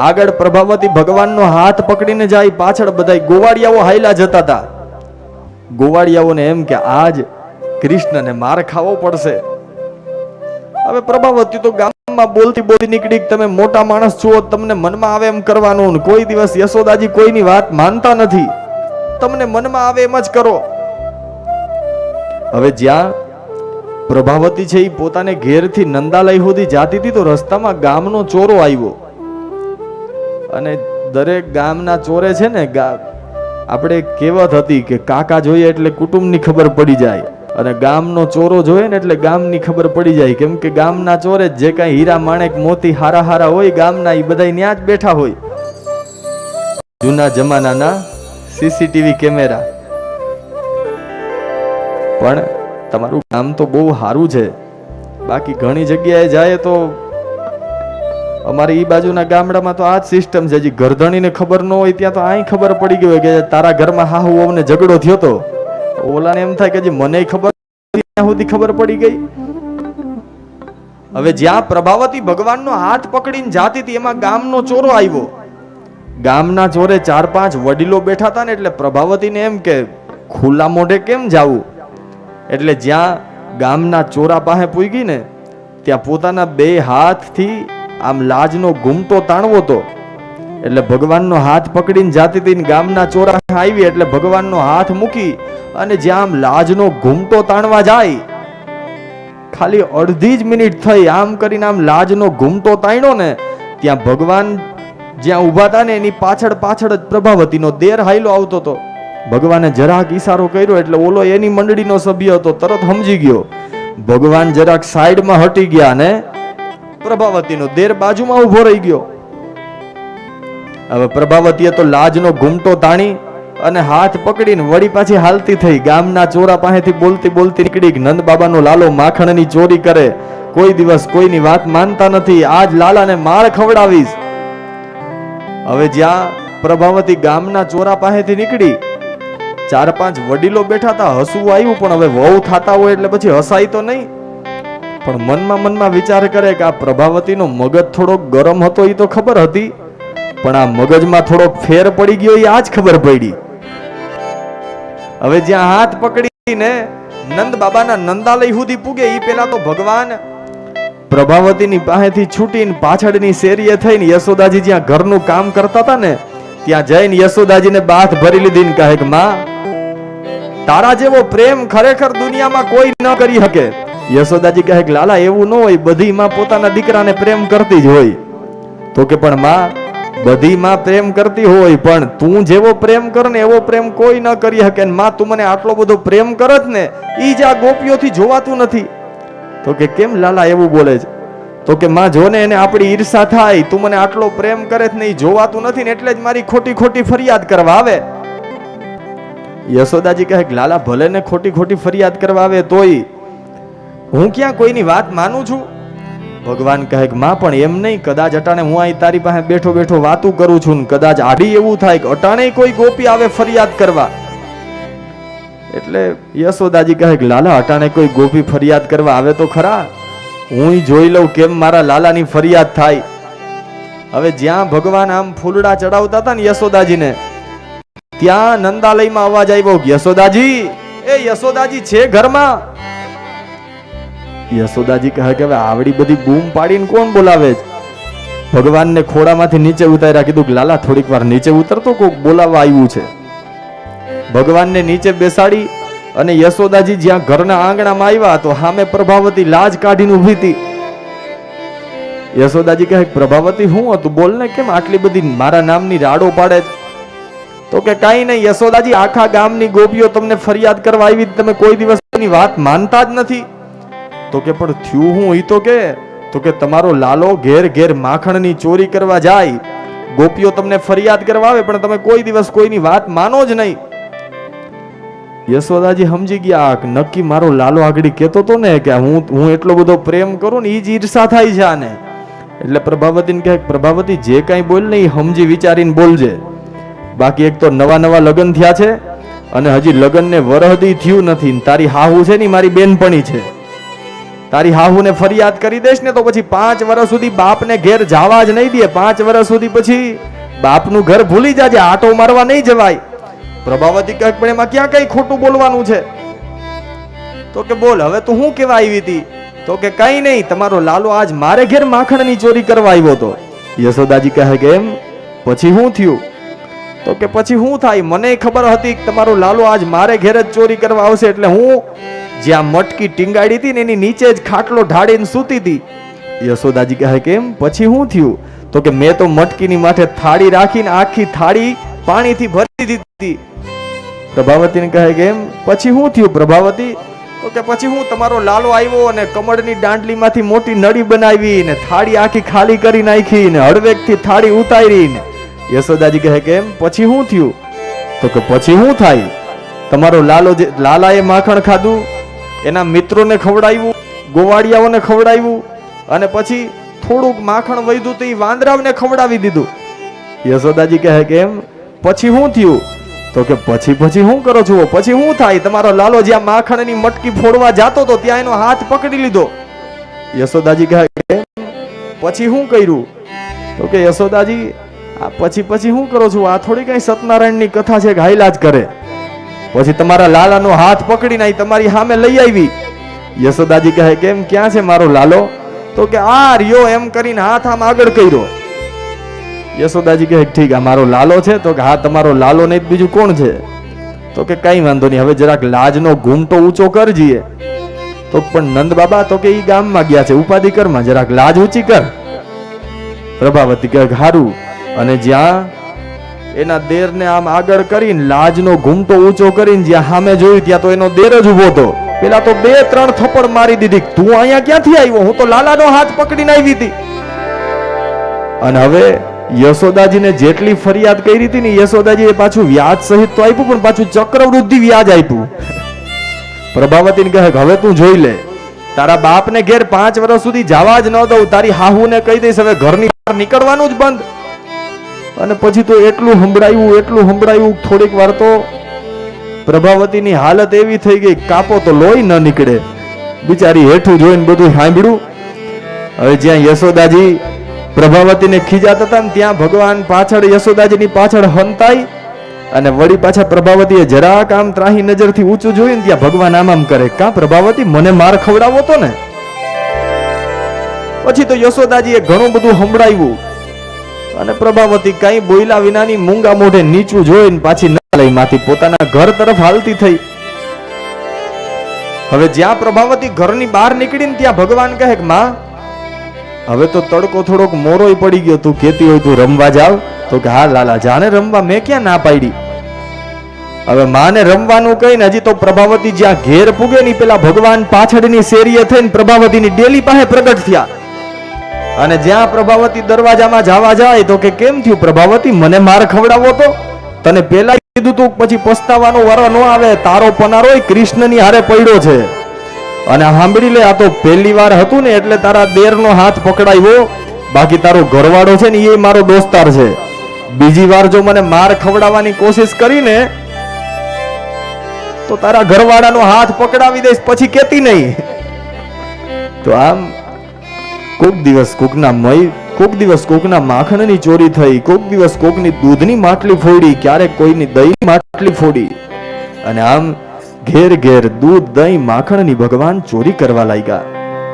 આગળ પ્રભાવતી ભગવાનનો હાથ પકડીને જાય, પાછળ બધાય ગોવાળિયાઓ હાયલા જતા હતા. ગોવાળિયાઓને એમ કે, આજ કૃષ્ણને માર ખાવો પડશે. હવે પ્રભાવતી તો ગામમાં બોલતી બોલતી નીકળી તમે મોટા માણસ છો, તમને મનમાં આવે એમ કરવાનું કોઈ દિવસ યશોદાજી કોઈની વાત માનતા નથી. તમને મનમાં આવે એમ જ કરો. હવે જ્યાં પ્રભાવતી છે એ પોતાને ઘેરથી નંદાલય સુધી જાતી હતી, તો રસ્તામાં ગામનો ચોરો આવ્યો. અને દરેક ગામના ચોરે છે ને આપણે કહેવત હતી કે કાકા જોઈએ એટલે કુટુંબની ખબર પડી જાય. અને ગામનો ચોરો જોઈએ ને એટલે ગામની ખબર પડી જાય. કેમ કે ગામના ચોરે જે કાંઈ હીરા માણેક મોતી હારા હારા હોય, ગામના એ બધા ત્યાં જ બેઠા હોય. જૂના જમાનાના સીસીટીવી કેમેરા. પણ તમારું ગામ તો બહુ સારું છે. બાકી ઘણી જગ્યાએ જાય તો અમારી ઈ બાજુના ગામડામાં તો આ જ સિસ્ટમ છે. હજી ગરધણીને ખબર ન હોય ત્યાં તો અહીં ખબર પડી ગઈ હોય કે તારા ઘરમાં હાહુ અમને ઝઘડો થયો તો. ઓલાને એમ થાય કે જે મને ખબર ત્યાં સુધી ખબર પડી ગઈ. હવે જ્યાં પ્રભાવતી ભગવાનનો હાથ પકડીને જાતી હતી, એમાં ગામનો ચોરો આવ્યો. ગામના ચોરે ચાર પાંચ વડીલો બેઠા હતા ને એટલે પ્રભાવતીને એમ કે, ખુલ્લા મોઢે કેમ જાવું? એટલે જ્યાં ગામના ચોરા પાસે પૂગી ને, ત્યાં પોતાના બે હાથથી આમ લાજનો ઘૂમટો તાણવો તો. એટલે ભગવાનનો હાથ પકડીને જાતી હતી ગામના ચોરા આવી એટલે ભગવાનનો હાથ મૂકી અને જ્યાં આમ લાજનો ઘૂમટો તાણવા જાય, ખાલી અડધી જ મિનિટ થઈ આમ કરીને આમ લાજનો ઘૂમટો તાણ્યો ને, ત્યાં ભગવાન જ્યાં ઊભા હતા ને એની પાછળ પાછળ જ પ્રભાવતીનો દેર હાઈલો આવતો હતો ભગવાને જરાક ઈશારો કર્યો એટલે ઓલો એની મંડળીનો સભ્ય હતો, તરત સમજી ગયો. ભગવાન જરાક સાઈડમાં હટી ગયા ને પ્રભાવતીનો દેર બાજુમાં ઊભો રહી ગયો. હવે પ્રભાવતીએ તો લાજનો ઘૂમટો તાણી અને હાથ પકડીને વળી પાછી હાલતી થઈ. ગામના ચોરા પાસેથી બોલતી બોલતી નીકળી નંદ બાબાનો લાલો માખણની ચોરી કરે. કોઈ દિવસ કોઈની વાત માનતા નથી. આજ લાલાને માર ખવડાવીશ. હવે જ્યાં પ્રભાવતી ગામના ચોરા પાસેથી નીકળી, ચાર પાંચ વડીલો બેઠા હતા. હસવું આવ્યું પણ હવે વહુ થતા હોય એટલે પછી હસાય તો નહીં. પણ મનમાં મનમાં વિચાર કરે કે આ પ્રભાવતીનો મગજ થોડો ગરમ હતો એ તો ખબર હતી. પણ આ મગજમાં થોડો ફેર પડી ગયો એ આજ ખબર પડી. હવે જ્યાં હાથ પકડીને નંદ બાબાના નંદાલય સુધી પૂગે એ પેલા તો ભગવાન પ્રભાવતીની પાસેથી છૂટીને પાછળની શેરીએ થઈને યશોદાજી જ્યાં ઘરનું કામ કરતા હતા ને, ત્યાં જઈને યશોદાજીને બાથ ભરી લીધી ને કહે કે, માં, તારા જેવો પ્રેમ ખરેખર દુનિયામાં કોઈ ન કરી શકે. યશોદાજી કહે કે, લાલા, એવું ન હોય, બધી માં પોતાના દીકરાને પ્રેમ કરતી જ હોય. તો કે, પણ માં, બધી માં પ્રેમ કરતી હોય, પણ તું જેવો પ્રેમ કર ને, એવો પ્રેમ કોઈ ન કરી શકે. ને માં, તું મને આટલો બધો પ્રેમ કરત ને, ઈ જ આ ગોપીઓથી જોવાતું નથી. તો કે, કેમ લાલા, એવું બોલે છે? તો કે, માં, જો ને એને આપણી ઈર્ષા થાય, તું મને આટલો પ્રેમ કરે જ નહીં જોવાતું નથી ને, એટલે જ મારી ખોટી ખોટી ફરિયાદ કરવા આવે. યશોદાજી કહે લાલા, ભલે ને ખોટી ખોટી ફરિયાદ કરવા આવે તોય હું ક્યાં કોઈની વાત માનું છું? ભગવાન કહે કે, માં, પણ એમ નહીં, કદાચ અટાણે હું અહીં તારી પાસે બેઠો બેઠો વાતું કરું છું ને કદાચ આડી એવું થાય કે અટાણે કોઈ ગોપી આવે ફરિયાદ કરવા. એટલે યશોદાજી કહે કે, લાલા, અટાણે કોઈ ગોપી ફરિયાદ કરવા આવે તો ખરા. હું જોઈ લઉં કેમ મારા લાલાની ફરિયાદ થાય. હવે જ્યાં ભગવાન આમ ફૂલડા ચડાવતા હતા ને યશોદાજીને, ત્યાં નંદાલયમાં અવાજ આવ્યો યશોદાજી, એ યશોદાજી છે ઘરમાં? યશોદાજી કહે કે હવે આવડી બધી બૂમ પાડીને કોણ બોલાવે છે? ભગવાનને ખોડામાંથી નીચે ઉતાર્યા કીધું કે, લાલા, થોડીક વાર નીચે ઉતરતો કોક બોલાવવા આવ્યું છે. ભગવાનને નીચે બેસાડી અને યશોદાજી જ્યાં ઘરના આંગણામાં આવ્યા તો સામે પ્રભાવતી લાજ કાઢીને ઊભી હતી. યશોદાજી કહે, પ્રભાવતી હું હતું? બોલ ને કેમ આટલી બધી મારા નામની રાડો પાડે છે? તો કે કાંઈ નહીં, યશોદાજી આખા ગામની ગોપીઓ તમને ફરિયાદ કરવા આવી તમે કોઈ દિવસની વાત માનતા જ નથી. તો કે, પણ થયું હું એ તો કે? તો કે, તમારો લાલો ઘેર ઘેર માખણની ચોરી કરવા જાય. ગોપીઓ તમને ફરિયાદ કરવા આવે પણ તમે કોઈ દિવસ કોઈની વાત માનો જ નહીં. યશોદાજી સમજી ગયા નક્કી મારો લાલો આગળ કહેતો તો ને કે હું હું એટલો બધો પ્રેમ કરું ને એ જ ઈર્ષા થાય છે આને. એટલે પ્રભાવતીને કહે, પ્રભાવતી, જે કાંઈ બોલ ને એ સમજી વિચારીને બોલજે. બાકી એક તો નવા નવા લગ્ન થયા છે, અને હજી લગ્નને વરહદી થયું નથી તારી હાહુ છે ને મારી બેનપણી છે. તારી હાહુને ફરિયાદ કરી દેશ ને તો પછી પાંચ વર્ષ સુધી બાપને ઘેર જવા જ નહીં દે. પાંચ વર્ષ સુધી પછી બાપનું ઘર ભૂલી જાજે, આટો મારવા નહીં જવાય. પ્રભાવતી કહે પણ એમાં ક્યાં કઈ ખોટું બોલવાનું છે? તો કે બોલ, હવે તું શું કેવા આવી હતી? તો કે કઈ નહીં, તમારો લાલો આજ મારે ઘેર માખણની ચોરી કરવા આવ્યો હતો. યશોદાજી કહે કે એમ, પછી શું થયું? તો કે પછી શું થાય? મને ખબર હતી કે તમારો લાલો આજ મારે ઘેર જ ચોરી કરવા આવશે એટલે હું જ્યાં મટકી ટીંગાડી હતી ને એની નીચે જ ખાટલો ઢાળીને સૂતી હતી. યશોદાજી કહે કેમ પછી શું થયું? તો કે મેં તો મટકીની માથે થાળી રાખીને આખી થાળી પાણીથી ભરી દીધી. પ્રભાવતીને કહે કેમ પછી શું થયું પ્રભાવતી? તો કે પછી હું તમારો લાલો આવ્યો અને કમળની દાંડલીમાંથી મોટી નળી બનાવી ને થાળી આખી ખાલી કરી નાખી ને હળવેકથી થાળી ઉતારી ને યશોદાજી કહે કેમ પછી શું થયું? તો કે પછી શું થાય? તમારો લાલો જે, લાલાએ માખણ ખાધું? એના મિત્રોને ખવડાવ્યું, ગોવાળિયાઓને ખવડાવ્યું અને પછી થોડુંક માખણ વૈધું તો એ વાંદરાઓને ખવડાવી દીધું. યશોદાજી કહે કે એમ, પછી શું થયું? તો કે, પછી પછી શું કરો છો? પછી શું થાય? તમારો લાલો જ્યાં માખણની મટકી ફોડવા જાતો તો ત્યાં એનો હાથ પકડી લીધો. યશોદાજી કહે કે પછી શું કર્યું? તો કે, યશોદાજી, આ પછી પછી શું કરો છો? આ થોડી કઈ સત્યનારાયણની કથા છે કે જ કરે. પછી તમારા લાલાનો હાથ પકડીને તમારી સામે લઈ આવી. યશોદાજી કહે, કેમ, ક્યાં છે મારો લાલો? તો કે, આ રહ્યો, એમ કરીને હાથ આમ આગળ કર્યો. યશોદાજી કહે, ઠીક, આ મારો લાલો છે. તો કે, હા, તમારો લાલો નહીં બીજું કોણ છે? તો કે, કઈ વાંધો નહીં, હવે જરાક લાજનો ઘૂમટો ઊંચો કરજીએ તો પણ નંદ બાબા તો કે, ઈ ગામમાં ગયા છે, ઉપાધિ કરમાં જરાક લાજ ઊંચી કર. પ્રભાવતી કહે હારું અને જ્યાં એના દેરને આમ આગળ કરીને લાજનો ઘૂમટો ઊંચો કરીને જ્યાં સામે જોયું ત્યાં તો એનો દેર જ ઊભો હતો. પેલા તો બે ત્રણ થપ્પડ મારી દીધી. તું અહીંયા ક્યાંથી આવ્યો? હું તો લાલાનો હાથ પકડીને આવી હતી. અને હવે યશોદાજીને જેટલી ફરિયાદ કરી હતી ને યશોદાજીએ પાછું વ્યાજ સહિત તો આપ્યું, પણ પાછું ચક્રવૃદ્ધિ વ્યાજ આપ્યું. પ્રભાવતીને કહે, હવે તું જોઈ લે. તારા બાપને ઘેર પાંચ વર્ષ સુધી જવા જ ન દઉં. તારી હાહુને કહી દઈશ, હવે ઘરની બહાર નીકળવાનું જ બંધ. અને પછી તો એટલું સંભળાયું એટલું સંભળાયું, થોડીક વાર તો પ્રભાવતીની હાલત એવી થઈ ગઈ, કાપો તો લોહી ન નીકળે. બિચારી હેઠું જોઈને બધું સાંભળ્યું. હવે જ્યાં યશોદાજી પ્રભાવતીને ખીજાતા હતા ને ત્યાં ભગવાન પાછળ યશોદાજીની પાછળ હંતાઈ અને વળી પાછા પ્રભાવતીએ જરાક આમ ત્રાહી નજરથી ઊંચું જોયું ને ત્યાં ભગવાન આમ આમ કરે. કા પ્રભાવતી, મને માર ખવડાવો તો ને? પછી તો યશોદાજીએ ઘણું બધું સંભળાવ્યું અને પ્રભાવતી કઈ બોયલા વિનાની મૂંગા મોઢે નીચું જોઈને પાછી નાલયમાંથી પોતાના ઘર તરફ હાલતી થઈ. હવે જ્યાં પ્રભાવતી ઘરની બહાર નીકળીને ત્યાં ભગવાન કહે કે, માં, હવે તો તડકો થોડોક મોરોય પડી ગયો. તું કેતી હોય તું રમવા જાવ. તો કે, હા, લાલા જાને રમવા મેં ક્યાં ના પાડી? હવે માને રમવાનું કહીને હજી તો પ્રભાવતી જ્યાં ઘેર પૂગે ની પેલા ભગવાન પાછળની શેરીએ થઈને પ્રભાવતીની ડેલી પાસે પ્રગટ થયા. અને જ્યાં પ્રભાવતી દરવાજામાં જવા જાય તો કે કેમ થયું પ્રભાવતી? મને માર ખવડાવો તો. તને પેલા કીધું તું, પછી પસ્તાવાનો વારો ન આવે, તારો પનારો કૃષ્ણની હારે પડ્યો છે. અને સાંભળી લે, આ તો પહેલી વાર હતું ને, એટલે તારા દેરનો હાથ પકડાયો. બાકી તારો ઘરવાળો છે ને, એ મારો દોસ્તાર છે. બીજી વાર જો મને માર ખવડાવવાની કોશિશ કરીને, તો તારા ઘરવાળાનો હાથ પકડાવી દઈશ, પછી કેતી નહીં. તો આમ કોક દિવસ કોકના મય, કોક દિવસ કોકના માખણની ચોરી થઈ, કોક દિવસ કોકની દૂધની માટલી ફોડી, ક્યારેક કોઈની દહીંની માટલી ફોડી. અને આમ ઘેર ઘેર દૂધ, દહીં, માખણની ભગવાન ચોરી કરવા લાગ્યા.